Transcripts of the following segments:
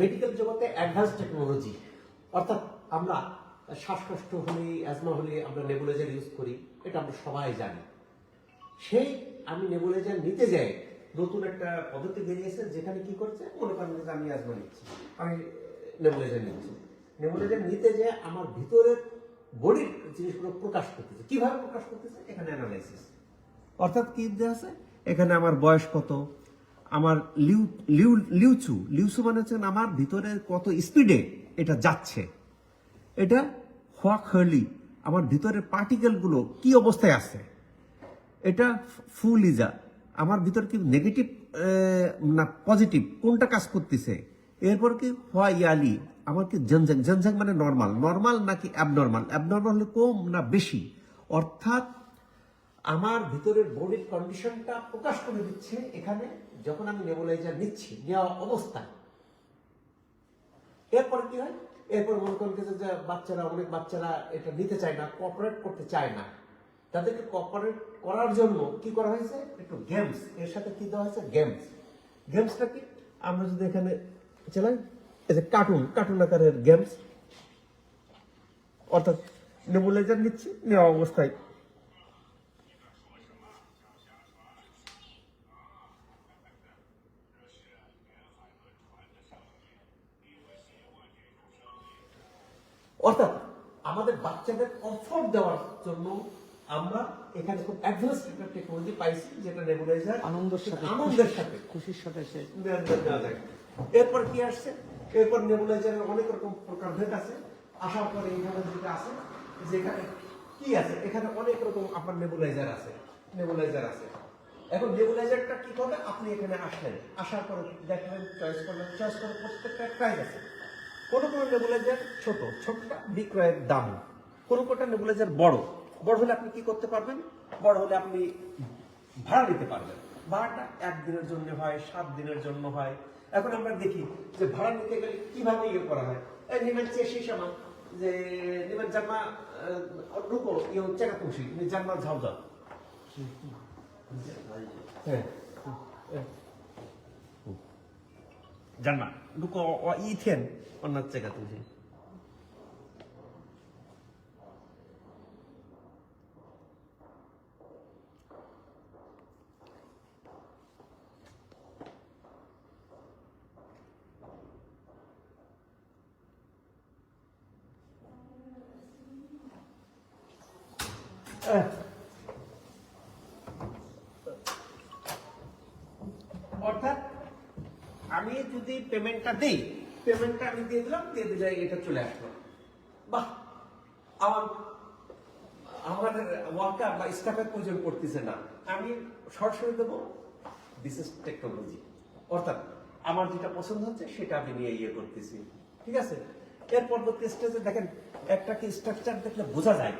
Medical জগতে advance technology অর্থাৎ আমরা শ্বাসকষ্ট হলে অ্যাজমা হলে আমরা নেবুলাইজার ইউজ করি, এটা আমরা সবাই জানি। সেই আমি নেবুলাইজার নিতে যাই, নতুন একটা পদ্ধতি বেরিয়েছে, যেখানে কি করছে? মনে করেন যে আমি অ্যাজমা নিচ্ছি, আমি নেবুলাইজার নিচ্ছি। নেবুলাইজার নিতে যে আমার ভিতরের বডির জিনিসগুলো প্রকাশ করতেছে। কীভাবে প্রকাশ করতেছে? এখানে অ্যানালাইসিস অর্থাৎ কি দেওয়া আছে? এখানে আমার বয়স কত? আমার লিউ লিউ লিউচু লিউচু মানে হচ্ছে আমার ভিতরে কত স্পিডে এটা যাচ্ছে। এটা হোয়াক হার্লি আমার ভিতরের পার্টিকেলগুলো কি অবস্থায় আছে? এটা ফুল ইজা, আমার ভিতর কি নেগেটিভ না পজিটিভ কোনটা কাজ করতেছে? এরপর কি হোয়া ইয়ালি, আমার কি জনজাং জনজাং মানে নর্মাল নর্মাল নাকি অ্যাবনর্মাল অ্যাবনর্মাল হলে কম না বেশি? অর্থাৎ আমার ভিতরের বডির কন্ডিশনটা প্রকাশ করে দিচ্ছে এখানে, যখন আমি নেবুলাইজার নিচ্ছি, নেওয়া অবস্থায়। এরপর কি হয়? এরপর মনে করেন যে বাচ্চারা, অনেক বাচ্চারা এটা নিতে চায় না কোঅপারেট করতে চায় না। তাদেরকে কোঅপারেট করার জন্য কি করা হয়েছে? একটু গেমস এর সাথে কি দেওয়া হয়েছে? গেমস গেমসটা কি? আমরা যদি এখানে চালাই, এই যে কার্টুন কার্টুন আকারের গেমস অর্থাৎ নেবুলাইজার নিচ্ছি, নেওয়া অবস্থায়। অর্থাৎ আমাদের বাচ্চাদের কমফোর্ট দেওয়ার জন্য আমরা এখানে খুব অ্যাডভান্স একটা টেকনোলজি পাইছি যেটা নেবুলাইজার আনন্দের সাথে আনন্দের সাথে খুশির সাথে সে। এরপর কি আসছে? এরপর নেবুলাইজারের অনেক রকম প্রকারভেদ আছে। আসার পরে এখানে যেটা আছে যেখানে কি আছে? এখানে অনেক রকম আপনার নেবুলাইজার আছে নেবুলাইজার আছে। এখন নেবুলাইজারটা কি করবে আপনি এখানে আসলেন। আসার পরে দেখলেন চয়েস করলেন। চয়েস করে প্রত্যেকটা প্রাইস আছে। কোন কোন নেবুলাইজার ছোট ছোটটা বিক্রয়ের দাম। কোন কোনটা নেবুলাইজার বড় বড় হলে আপনি কি করতে পারবেন? বড় হলে আপনি ভাড়া নিতে পারবেন। ভাড়াটা একদিনের জন্য হয় সাত দিনের জন্য হয়। এখন আমরা দেখি যে ভাড়া নিতে গেলে কীভাবে ইয়ে করা হয়। চেয়ে সময় যে নেবেন জানমা রুকো ইয়ে চেকা তুলসি জানমা ঝাউ যাও হ্যাঁ জানমা রুকো ইথেন অন্য চেকা তুলসি অর্থাৎ আমি যদি পেমেন্টটা দিই পেমেন্টটা আমি দিয়ে দিলাম, দিয়ে দিলে এটা চলে আসলো। বাহ! আমার আমার ওয়ার্কার বা স্টাফের প্রয়োজন পড়তেছে না। আমি সরাসরি দেবো। দিস টেকনোলজি অর্থাৎ আমার যেটা পছন্দ হচ্ছে, সেটা আমি নিয়ে ইয়ে করতেছি। ঠিক আছে? এর পরবর্তী স্টেজে দেখেন, একটা কি স্ট্রাকচার দেখলে বোঝা যায়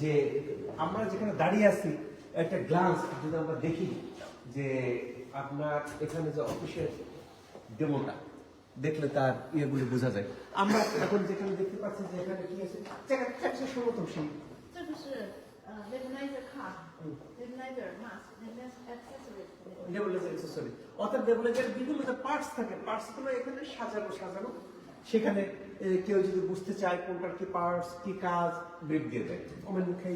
যে আমরা যেখানে দাঁড়িয়ে আছি, একটা গ্লান্স যদি আমরা দেখি যে আপনার এখানে যে অফিসের ডেমোটা দেখলে তার ইয়েগুলি বোঝা যায়। আমরা এখন যেখানে দেখতে পাচ্ছি যে এখানে কি আছে চারশো সেই বিভিন্ন পার্টস থাকে এখানে সাজানো সাজানো। সেখানে কেউ যদি বুঝতে চায় কোনটার কি পার্টস কি কাজ ব্রেক দিয়ে দেয় ওমেন মুখে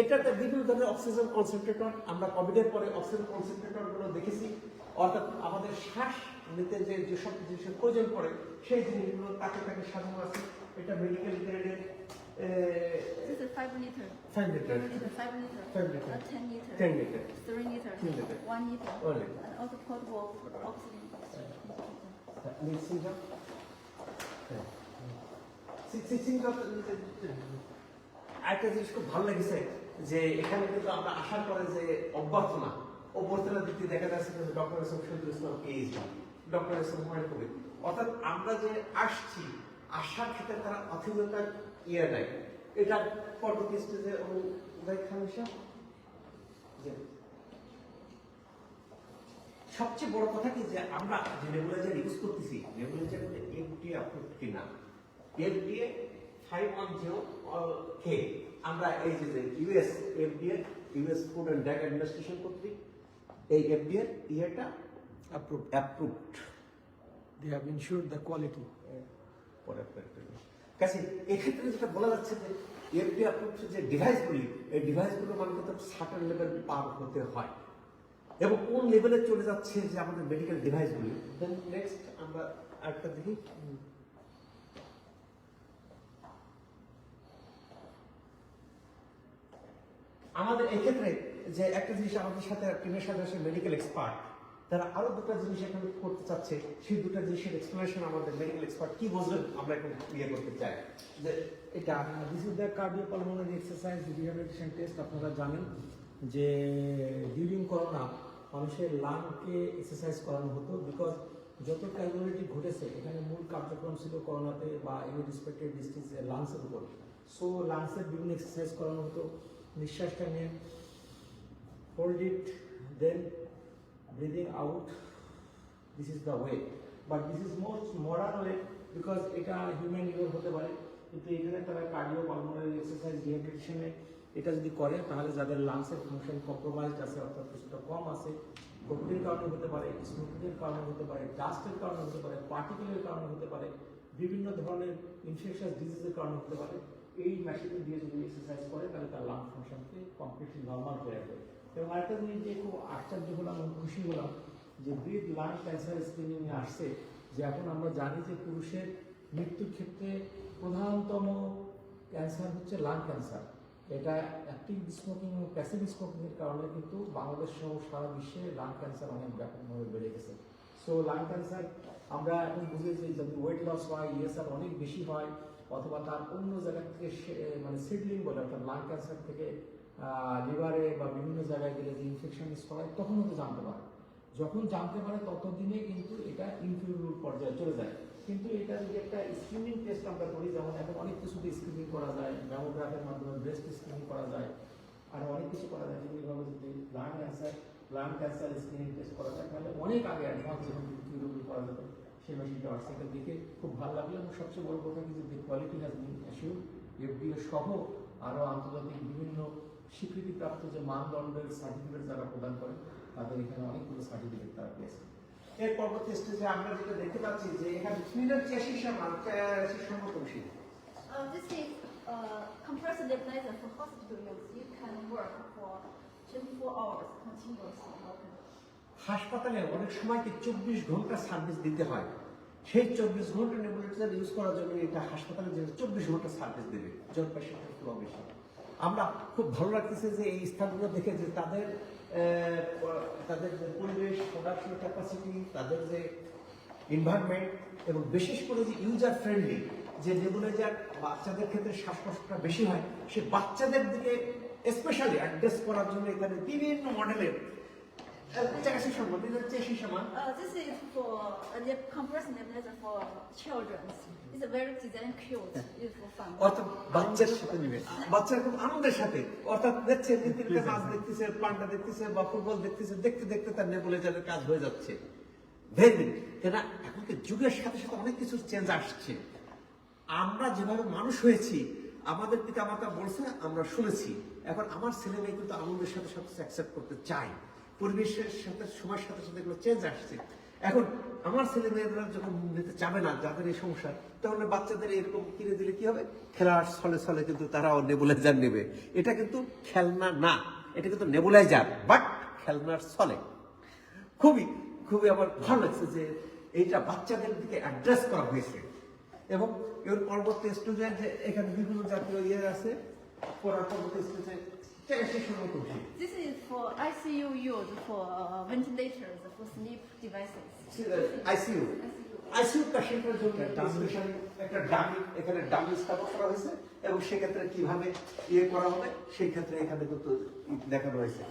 এটাতে বিভিন্ন ধরনের অক্সিজেন কনসেন্ট্রেটর আমরা কোভিডের পরে অক্সিজেন কনসেন্ট্রেটরগুলো দেখেছি অর্থাৎ আমাদের শ্বাস নিতে যে যেসব জিনিসের প্রয়োজন পড়ে সেই জিনিসগুলো তাকে তাকে সাজানো আছে এটা মেডিকেল গ্রেডের This is five liter. Five litre Five liter, five liter. Five liter. Ten liter. 10 liter. Three liter. Three liter. One liter. One liter. And also portable oxygen. সিংহ সিংহ একটা জিনিস খুব ভালো লেগেছে যে এখানে কিন্তু আমরা আসার পরে যে অভ্যর্থনা অভ্যর্থনা দিতে দেখা যাচ্ছে যে doctor S M Shahidul Islam PhD doctor S M Humayun Kabir. অর্থাৎ আমরা যে আসছি আসার ক্ষেত্রে তারা অথিনতার ইয়ে নেয় এটা পরবর্তী স্টেজে অনুদায় খান সবচেয়ে বড় কথা কি যে আমরা যে নেবুলাইজার ইউজ করতেছি নেবুলাইজার এফডিএ অ্যাপ্রুভড কিনা FDA five one zero K আমরা এই যে US FDA US food and drug administration কর্তৃক এই ইয়েটা approved. Approved They have ensured the quality. পরে কাছে এক্ষেত্রে যেটা বলা যাচ্ছে যে এফডি অ্যাপ্রুভড যে ডিভাইসগুলি এই ডিভাইসগুলো সার্টেন লেভেল পার হতে হয়। এবং কোন লেভেলে চলে যাচ্ছে যে আমাদের মেডিকেল ডিভাইসগুলি দেন নেক্সট আমরা একটা দেখি। আমাদের এক্ষেত্রে যে একটা জিনিস আমাদের সাথে সাথে আসে মেডিকেল এক্সপার্ট তারা আরও দুটো জিনিস এখানে করতে চাচ্ছে। সেই দুটো জিনিসের এক্সপ্লেনেশন আমাদের মেডিকেল এক্সপার্ট কি বুঝলেন আমরা একটু ইয়ে করতে চাই। যে এটা Uh, this is the cardiopulmonary exercise rehabilitation test আপনারা জানেন যে ডিউরিং করোনা মানুষের লাংকে এক্সারসাইজ করানো হতো বিকজ যত ক্যাজুয়ালিটি ঘটেছে এখানে মূল কার্যক্রম ছিল করোনাতে বা এনি রিসপেক্টেড লাংসের উপর। সো লাংসের বিভিন্ন এক্সারসাইজ করানো হতো। নিঃশ্বাসটা নিয়ে hold it, then breathing out this is the way. But this is most modern way because এটা হিউম্যান ইউর হতে পারে। কিন্তু এখানে তারা কার্ডিও পালমোনারি এক্সারসাইজ রিহ্যাবিলিটেশনে এটা যদি করে তাহলে যাদের লাংসের ফাংশন কম্প্রোমাইজড আছে অর্থাৎ কিছুটা কম আছে কোভিডের কারণে হতে পারে স্মোকিংয়ের কারণে হতে পারে ডাস্টের কারণে হতে পারে পার্টিকেলের কারণে হতে পারে বিভিন্ন ধরনের ইনফেকশাস ডিজিজের কারণে হতে পারে। এই মেশিনে দিয়ে যদি এক্সারসাইজ করে, তাহলে তার লাং ফাংশনকে কমপ্লিটলি নর্মাল করে দেবে এবং আরেকটা জিনিস যে খুব আশ্চর্য হলাম এবং খুশি হলাম, যে ব্রিড লাং ক্যান্সার স্ক্রিনিং আসছে, যে এখন আমরা জানি যে পুরুষের মৃত্যুর ক্ষেত্রে প্রধানতম ক্যান্সার হচ্ছে লাং ক্যান্সার এটা অ্যাক্টিভ স্মোকিং এবং প্যাসিভ স্মোকিং এর কারণে কিন্তু বাংলাদেশ সহ সারা বিশ্বে লাং ক্যান্সার অনেক ব্যাপকভাবে বেড়ে গেছে। সো লাং ক্যান্সার আমরা এখন বুঝেছি যদি ওয়েট লস হয় ইএসআর অনেক বেশি হয়। অথবা তার অন্য জায়গা থেকে মানে সিডলিং বলে, অর্থাৎ লাং ক্যান্সার থেকে লিভারে বা বিভিন্ন জায়গায় গেলে যে ইনফেকশন ছড়ায় তখন তো জানতে পারে। যখন জানতে পারে, ততদিনে কিন্তু এটা ইনকিউরেবল পর্যায়ে চলে যায়। কিন্তু এটা যদি একটা স্ক্রিনিং টেস্ট আমরা করি, যেমন এখন অনেক কিছুতে স্ক্রিনিং করা যায় ম্যামোগ্রাফের মাধ্যমে ব্রেস্ট স্ক্রিনিং করা যায়, আর অনেক কিছু করা যায়, যেগুলো যদি lung cancer lung cancer screening test করা যায়, তাহলে অনেক আগে অ্যাডভান্স যখন কিউরেবল করা যেত সেই মেশিনটা হোয়াটসঅ্যাপে দেখে খুব ভালো লাগল এবং সবচেয়ে বড় কথা কি যে কোয়ালিটি হ্যাজ বিন এফডিএ সহ আরও আন্তর্জাতিক বিভিন্ন স্বীকৃতিপ্রাপ্ত যে মানদণ্ডের সার্টিফিকেট যারা প্রদান করে তাদের এখানে অনেকগুলো সার্টিফিকেট তারা পেয়েছে এর পরবর্তী স্টেজে আমরা যেটা দেখতে পাচ্ছি যে এখানে ক্লিনার চেসিস সমান machine Uh, this is uh, compressor nebulizer for hospital use. You can work for 24 hours continuously. হাসপাতালে অনেক সময়কে চব্বিশ ঘণ্টা সার্ভিস দিতে হয়? সেই চব্বিশ ঘণ্টা নেবুলাইজার ইউজ করার জন্য এটা হাসপাতালে যে চব্বিশ ঘণ্টা সার্ভিস দেবে জন পেশেন্টের ফ্লো বেশি। আমরা খুব ভালো লাগতেছে যে এই স্থানগুলো দেখে যে তাদের তাদের যে পরিবেশ প্রোডাকশন ক্যাপাসিটি তাদের যে এনভায়রনমেন্ট এবং বিশেষ করে যে ইউজার ফ্রেন্ডলি যে নেবুলাইজার বাচ্চাদের ক্ষেত্রে শ্বাসকষ্টটা বেশি হয়, সে বাচ্চাদের দিকে স্পেশালি অ্যাড্রেস করার জন্য এখানে বিভিন্ন মডেলের Uh, this is for uh, the for children. It's very design cute. It's for fun. অর্থাৎ বাচ্চার সাথে নিবে বাচ্চা খুব আনন্দের সাথে অর্থাৎ দেখছে তিনটে মাছ দেখতেছে পান্ডা দেখতেছে বা ফুটবল দেখতেছে দেখতে দেখতে তার নেবুলাইজারের কাজ হয়ে যাচ্ছে ভেরি গুড এখনকার যুগের সাথে সাথে অনেক কিছু চেঞ্জ আসছে আমরা যেভাবে মানুষ হয়েছি আমাদের পিতা মাতা বলছে আমরা শুনেছি এখন আমার ছেলে মেয়ে কিন্তু আনন্দের সাথে অ্যাকসেপ্ট করতে চায় পরিবেশের সাথে সময়ের সাথে সাথে এগুলো চেঞ্জ আসছে। এখন আমার ছেলে মেয়েরা যখন নিতে চাবে না, যাদের এই সমস্যা, তাহলে বাচ্চাদের এরকম কিনে দিলে কি হবে? খেলার ছলে ছলে কিন্তু তারাও নেবুলাইজার নেবে। এটা কিন্তু খেলনা না, এটা কিন্তু নেবুলাইজার বাট খেলনার ছলে। খুবই খুবই আমার ভালো লাগছে যে এইটা বাচ্চাদের দিকে অ্যাড্রেস করা হয়েছে। এবং এর পরবর্তী স্টুডেন্ট এখানে বিভিন্ন জাতীয় ইয়ে আছে পরবর্তী স্টেজে টেস্টের সময় খুশি This is for ICU use for uh, ventilators for sleep devices. ICU ICU পেশেন্টের জন্য স্পেশালি একটা ডামি এখানে ডামি স্থাপন করা হয়েছে এবং সেক্ষেত্রে কীভাবে ইয়ে করা হবে সেই ক্ষেত্রে এখানে কিন্তু দেখানো হয়েছে।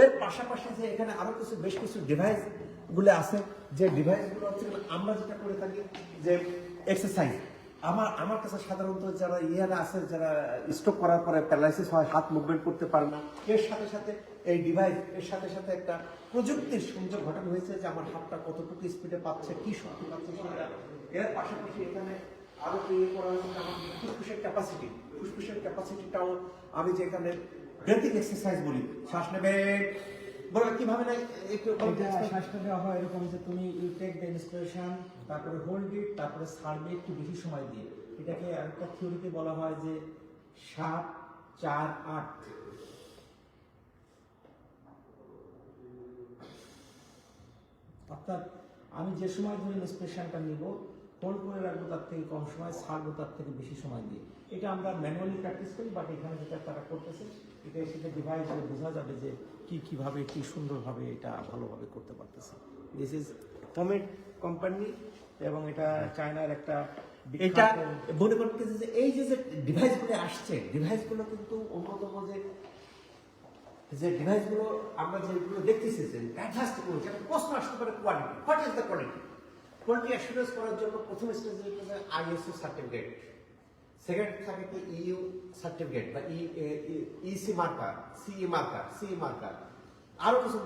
এর পাশাপাশি যে এখানে আরও কিছু বেশ কিছু ডিভাইসগুলো আছে যে ডিভাইসগুলো হচ্ছে আমরা যেটা করে থাকি যে এক্সারসাইজ আমার আমার কাছে সাধারণত যারা ইয়েরা আছে, যারা স্ট্রোক করার পরে প্যারালাইসিস হয়, হাত মুভমেন্ট করতে পারে না, এর সাথে সাথে এই ডিভাইস এর সাথে সাথে একটা প্রযুক্তির সংযোগ ঘটানো হয়েছে যে আমার হাতটা কতটুকু স্পিডে পাচ্ছে, কি শক্তি পাচ্ছে সেটা। এর পাশাপাশি এখানে আরও তৈরি করা হচ্ছে আমাদের ফুসফুসের ক্যাপাসিটি ফুসফুসের ক্যাপাসিটিটাও আমি যেখানে ব্রেথিং এক্সারসাইজ বলি, শ্বাস নেবে। বলে কীভাবে না একটু শ্বাসটা দেওয়া হয় এরকম যে তুমি ইউ টেক দ্য ইন্সপিরেশন তারপরে হোল্ড ইট তারপরে ছাড়বে একটু বেশি সময় দিয়ে। এটাকে আরেকটা থিওরিতে বলা হয় যে সাত চার আট। অর্থাৎ আমি যে সময় ধরে ইন্সপিরেশনটা নিব হোল্ড করে রাখব তার থেকে কম সময় ছাড়বো তার থেকে বেশি সময় দিয়ে। এটা আমরা ম্যানুয়ালি প্র্যাকটিস করি বাট এখানে যেটা তারা করতেছে এটা সেটা ডিভাইস বোঝা যাবে যে কি কীভাবে কি সুন্দরভাবে এটা ভালোভাবে করতে পারতেছে। দিস ইজ হোমেড কোম্পানি এবং এটা চায়নার একটা এটা মনে করতেছে যে এই যে যে ডিভাইসগুলো আসছে ডিভাইসগুলো কিন্তু অন্যতম যে যে ডিভাইসগুলো আমরা যেগুলো দেখতেছি যে অ্যাডভান্স টেকনোলজি একটা প্রশ্ন আসতে পারে quality what is the quality quality assurance করার জন্য প্রথম স্টেজ আইএসও সার্টিফিকেট সেকেন্ড থাকে কি ইউ সার্টিফিকেট বা ই EC marker CE marker CE marker আরও কিছু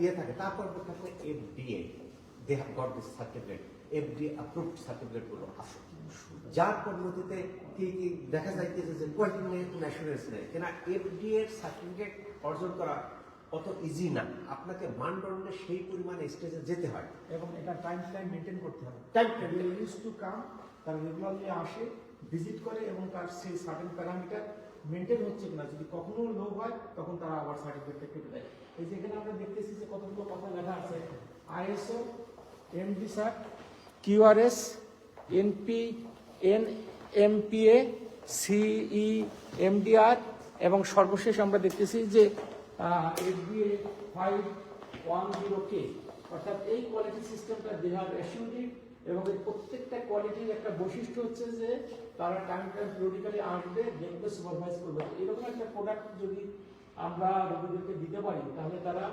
ইয়ে থাকে। তারপর থাকে FDA they have got this certificate FDA approved সার্টিফিকেটগুলো আসে যার পরিণতিতে কি কি দেখা যাইতেছে যে কোয়ালিটি নিয়ে কোনো অ্যাসুরেন্স নেই কেন এফডিএ এর সার্টিফিকেট অর্জন করা অত ইজি না। আপনাকে মানদণ্ডে সেই পরিমাণে স্টেজে যেতে হয়। এবং এটা টাইম টাইম মেনটেন করতে হবে। Time maintain. Use to come তারা রেগুলারলি আসে ভিজিট করে এবং তার সেই সার্টেন প্যারামিটার মেনটেন হচ্ছে কিনা, যদি কখনো লো হয়, তখন তারা আবার সার্টিফিকেটটা কেটে দেয়। এই যে এখানে আমরা দেখতেছি যে কতগুলো কথা লেখা আছে। ISO, MD sir QRS NP, N, MPA, CE, MDR, এবং সর্বশেষ আমরা দেখতেছি যে FBA five one zero K, অর্থাৎ এই কোয়ালিটি সিস্টেমটা দে হ্যাভ এবং এর প্রত্যেকটা কোয়ালিটির একটা বৈশিষ্ট্য হচ্ছে যে তারা টাইম টাইম পিরিয়ডিক্যালি আসবে দেখবে সুপারভাইজ করবে। এরকম একটা প্রোডাক্ট যদি আমরা রোগীদেরকে দিতে পারি, তাহলে তারা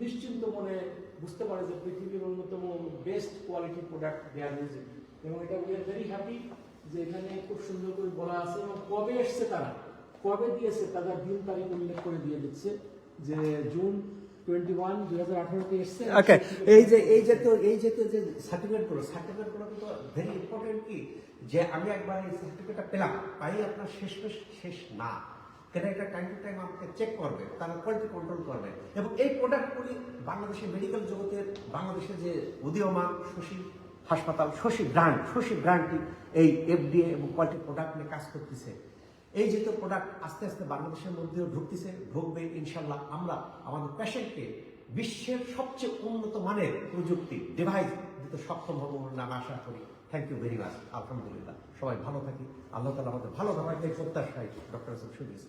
নিশ্চিন্ত মনে বুঝতে পারে যে পৃথিবীর অন্যতম বেস্ট কোয়ালিটি প্রোডাক্ট দেওয়া ইউজিং এবং এটা উই আর ভেরি হ্যাপি যে এখানে খুব সুন্দর করে বলা আছে এবং কবে এসছে তারা? কবে দিয়েছে? তাদের দিন তারিখ উল্লেখ করে দিয়ে দিচ্ছে যে জুন ওকে এই যে, এই এই ইম্পর্টেন্ট কি? যে আমি একবার এই সার্টিফিকেটটা পেলাম পাই আপনার শেষ শেষ না। টাইম টু টাইম চেক করবে কন্ট্রোল করবে। এবং এই প্রোডাক্টগুলি বাংলাদেশের মেডিকেল জগতের বাংলাদেশের যে উদীয়মান শশী হাসপাতাল, শশী ব্র্যান্ড শশী ব্র্যান্ডটি এই এফডিএ এবং কোয়ালিটি প্রোডাক্ট নিয়ে কাজ করতেছে। এই যে তো প্রোডাক্ট আস্তে আস্তে বাংলাদেশের মধ্যেও ঢুকতেছে, ঢুকবে ইনশাল্লাহ আমরা আমাদের পেশেন্টকে বিশ্বের সবচেয়ে উন্নত মানের প্রযুক্তি ডিভাইস দিতে সক্ষম হব বলে আমি আশা করি। থ্যাংক ইউ ভেরি মাচ আলহামদুলিল্লাহ। সবাই ভালো থাকি। আল্লাহ তালা আমাদের ভালো থাকার প্রত্যাশায় ডক্টর